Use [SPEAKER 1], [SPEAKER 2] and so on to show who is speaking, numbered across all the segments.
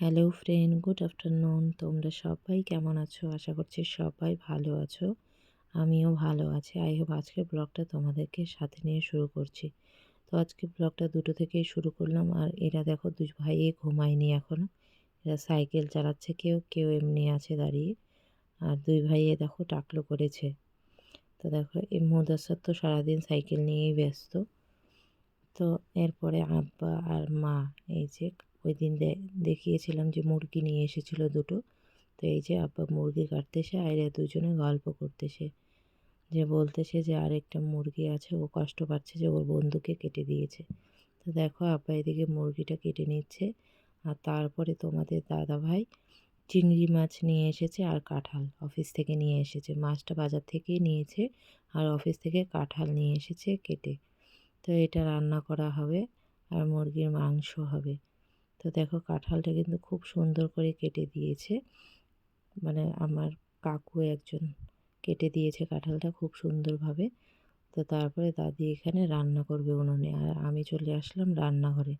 [SPEAKER 1] Hello friend good afternoon তোমরা সবাই কেমন আছো? আশা করছি সবাই ভালো আছো। আমিও ভালো আছি। আই হোপ আজকের ব্লগটা তোমাদেরকে সাথে নিয়ে শুরু করছি। তো আজকে ব্লগটা দুটো থেকেই শুরু করলাম। আর এরা দেখো, দুই ভাইয়ে ঘুমায়নি এখনও এরা সাইকেল চালাচ্ছে কেউ কেউ এমনি আছে দাঁড়িয়ে। আর দুই ভাইয়ে দেখো, টাকলো করেছে। তো দেখো, এই মুদাসার তো সারাদিন সাইকেল নিয়েই ব্যস্ত। তো এরপরে আব্বা আর মা, এই যে ওই দিন দেখিয়েছিলাম যে মুরগি নিয়ে এসেছিল দুটো। তো এই যে আব্বা মুরগি কাটতেছে আর দুজনে গল্প করতেছে যে বলতেছে যে আরেকটা মুরগি আছে, ও কষ্ট পাচ্ছে যে ওর বন্ধুকে কেটে দিয়েছে। তো দেখো আব্বা এদিকে মুরগিটা কেটে নিচ্ছে, আর তারপরে তোমাদের দাদা ভাই চিংড়ি মাছ নিয়ে এসেছে আর কাঁঠাল অফিস থেকে নিয়ে এসেছে। মাছটা বাজার থেকেই নিয়েছে আর অফিস থেকে কাঁঠাল নিয়ে এসেছে কেটে। তো এটা রান্না করা হবে আর মুরগির মাংস হবে। তো দেখো কাঁঠালটা কিন্তু খুব সুন্দর করে কেটে দিয়েছে। মানে আমার কাকু একজন কেটে দিয়েছে কাঁঠালটা খুব সুন্দরভাবে। তো তারপরে দাদি এখানে রান্না করবে উনুনে। আর আমি চলে আসলাম রান্নাঘরে।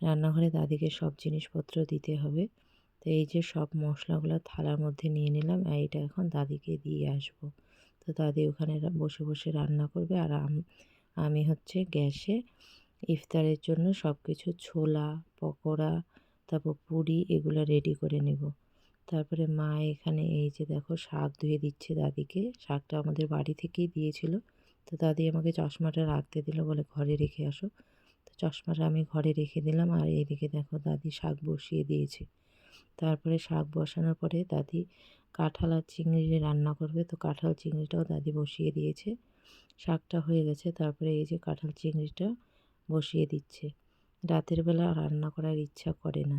[SPEAKER 1] রান্নাঘরে দাদিকে সব জিনিসপত্র দিতে হবে। তো এই যে সব মশলাগুলো থালার মধ্যে নিয়ে নিলাম, আর এটা এখন দাদিকে দিয়ে আসব। তো দাদি ওখানে বসে বসে রান্না করবে। আর আমি হচ্ছে গ্যাসে ইফতারের জন্য সব কিছু ছোলা, পকোড়া, তারপর পুরি এগুলো রেডি করে নেব। তারপরে মা এখানে এই যে দেখো শাক ধুয়ে দিচ্ছে দাদিকে। শাকটা আমাদের বাড়ি থেকেই দিয়েছিল। তো দাদি আমাকে চশমাটা রাখতে দিল বলে ঘরে রেখে আসো। তো চশমাটা আমি ঘরে রেখে দিলাম আর এইদিকে দেখো দাদি শাক বসিয়ে দিয়েছে। তারপরে শাক বসানোর পরে দাদি কাঁঠাল আর চিংড়ি রান্না করবে। তো কাঁঠাল চিংড়িটাও দাদি বসিয়ে দিয়েছে। শাকটা হয়ে গেছে। তারপরে এই যে কাঁঠাল চিংড়িটা বসিয়ে দিচ্ছে। রাতের বেলা রান্না করার ইচ্ছা করে না।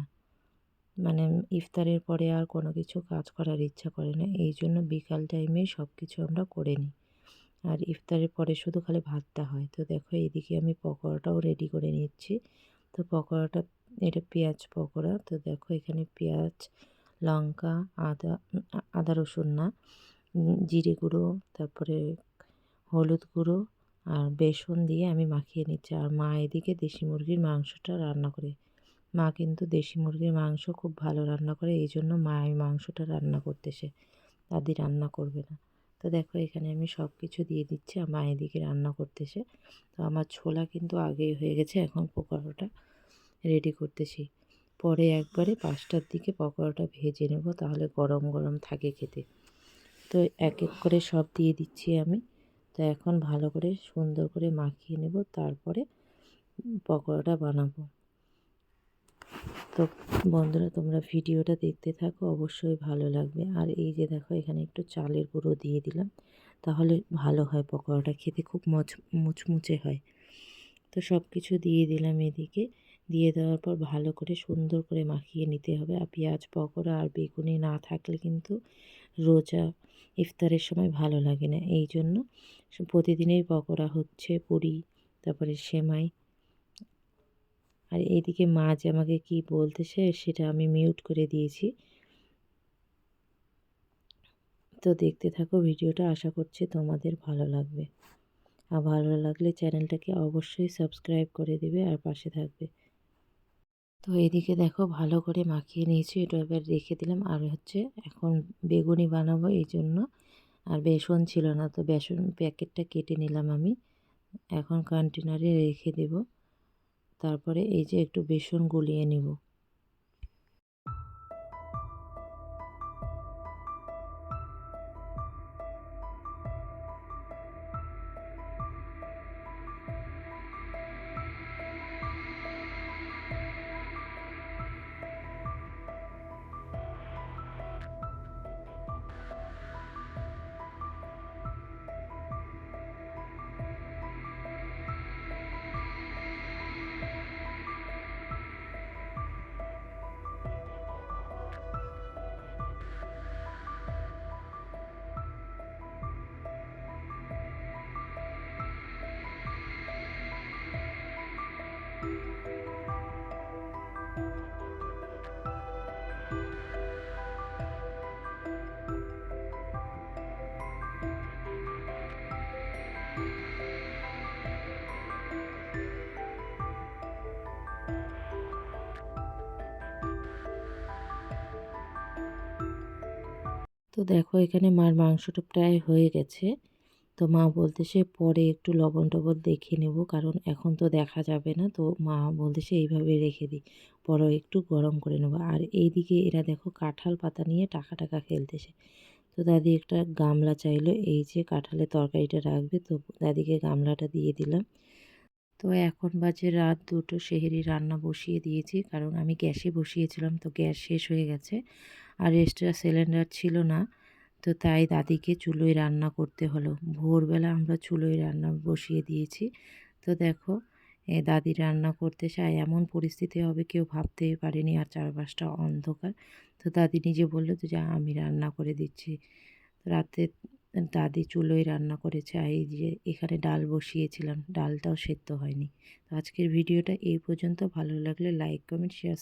[SPEAKER 1] মানে ইফতারের পরে আর কোনো কিছু কাজ করার ইচ্ছা করে না। এই জন্য বিকাল টাইমে সব কিছু আমরা করে নিই। আর ইফতারের পরে শুধু খালি ভাতটা হয়। তো দেখো এদিকে আমি পকোড়াটাও রেডি করে নিচ্ছি। তো পকোড়াটা, এটা পেঁয়াজ পকোড়া। তো দেখো এখানে পেঁয়াজ, লঙ্কা, আদা আদা রসুন না জিরে গুঁড়ো, তারপরে হলুদ গুঁড়ো আর বেসন দিয়ে আমি মাখিয়ে নিচ্ছি। আর মা এদিকে দেশি মুরগির মাংসটা রান্না করে। মা কিন্তু দেশি মুরগির মাংস খুব ভালো রান্না করে, এই জন্য মা এই মাংসটা রান্না করতেছে। দাদি রান্না করবে না। তো দেখো, এখানে আমি সব কিছু দিয়ে দিচ্ছি। আর মা এদিকে রান্না করতেছে। তো আমার ছোলা কিন্তু আগেই হয়ে গেছে, এখন পকোড়াটা রেডি করতেছি। পরে একবারে পাঁচটার দিকে পকোড়াটা ভেজে নেব, তাহলে গরম গরম থাকে খেতে। তো এক এক করে সব দিয়ে দিচ্ছি আমি। তো এখন ভালো করে সুন্দর করে মাখিয়ে নেব, তারপরে পকোড়াটা বানাবো। তো বন্ধুরা, তোমরা ভিডিওটা দেখতে থাকো, অবশ্যই ভালো লাগবে। আর এই যে দেখো, এখানে একটু চালের গুঁড়ো দিয়ে দিলাম, তাহলে ভালো হয় পকোড়াটা খেতে, খুব মচ, মুচমুচে হয়। তো সব কিছু দিয়ে দিলাম এদিকে, দিয়ে দেওয়ার পর ভালো করে সুন্দর করে মাখিয়ে নিতে হবে। আর পেঁয়াজ, পকোড়া আর বেগুনি না থাকলে কিন্তু রোজা, ইফতারের সময় ভালো লাগে না। এই জন্য প্রতিদিনই পকোড়া হচ্ছে, পুরি, তারপরে সেমাই। আর এইদিকে মা যে আমাকে কি বলতেছে সেটা আমি মিউট করে দিয়েছি। তো দেখতে থাকো ভিডিওটা, আশা করছি তোমাদের ভালো লাগবে। আর ভালো লাগলে চ্যানেলটাকে অবশ্যই সাবস্ক্রাইব করে দেবে আর পাশে থাকবে। তো এদিকে দেখো ভালো করে মাখিয়ে নিয়েছি, এটা এবার রেখে দিলাম। আর হচ্ছে এখন বেগুনি বানাবো এই জন্য। আর বেসন ছিল না, তো বেসন প্যাকেটটা কেটে নিলাম আমি। এখন কন্টেনারে রেখে দেব। তারপরে এই যে একটু বেসন গলিয়ে নেব। তো দেখো এখানে মার মাংসটা প্রায় হয়ে গেছে। তো মা বলতেছে পরে একটু লবণ টবণ দেখে নেব, কারণ এখন তো দেখা যাবে না। তো মা বলতেছে এইভাবে রেখে দিই, পরে একটু গরম করে নেব। আর এইদিকে এরা দেখো কাঁঠাল পাতা নিয়ে টাকা টাকা খেলতেছে। তো দাদি একটা গামলা চাইলো, এই যে কাঁঠালের তরকারিটা রাখবে, তো দাদিকে গামলাটা দিয়ে দিলাম। তো এখন বাজে রাত দুটো, সেহেরি রান্না বসিয়ে দিয়েছি, কারণ আমি গ্যাসে বসিয়েছিলাম, তো গ্যাস শেষ হয়ে গেছে। আর এক্সট্রা সিলিন্ডার ছিল না। তো তাই দাদিকে চুলোয় রান্না করতে হলো। ভোরবেলা আমরা চুলোয় রান্না বসিয়ে দিয়েছি। তো দেখো দাদি রান্না করতে চায়, এমন পরিস্থিতি হবে কেউ ভাবতেই পারেনি আর চারপাশটা অন্ধকার। তো দাদি নিজে বলল তো যা, আমি রান্না করে দিচ্ছি। রাতে দাদি চুলোয় রান্না করেছে। এই যে এখানে ডাল বসিয়েছিলাম, ডালটাও সেদ্ধ হয়নি। তো আজকের ভিডিওটা এই পর্যন্ত। ভালো লাগলে লাইক কমেন্ট শেয়ার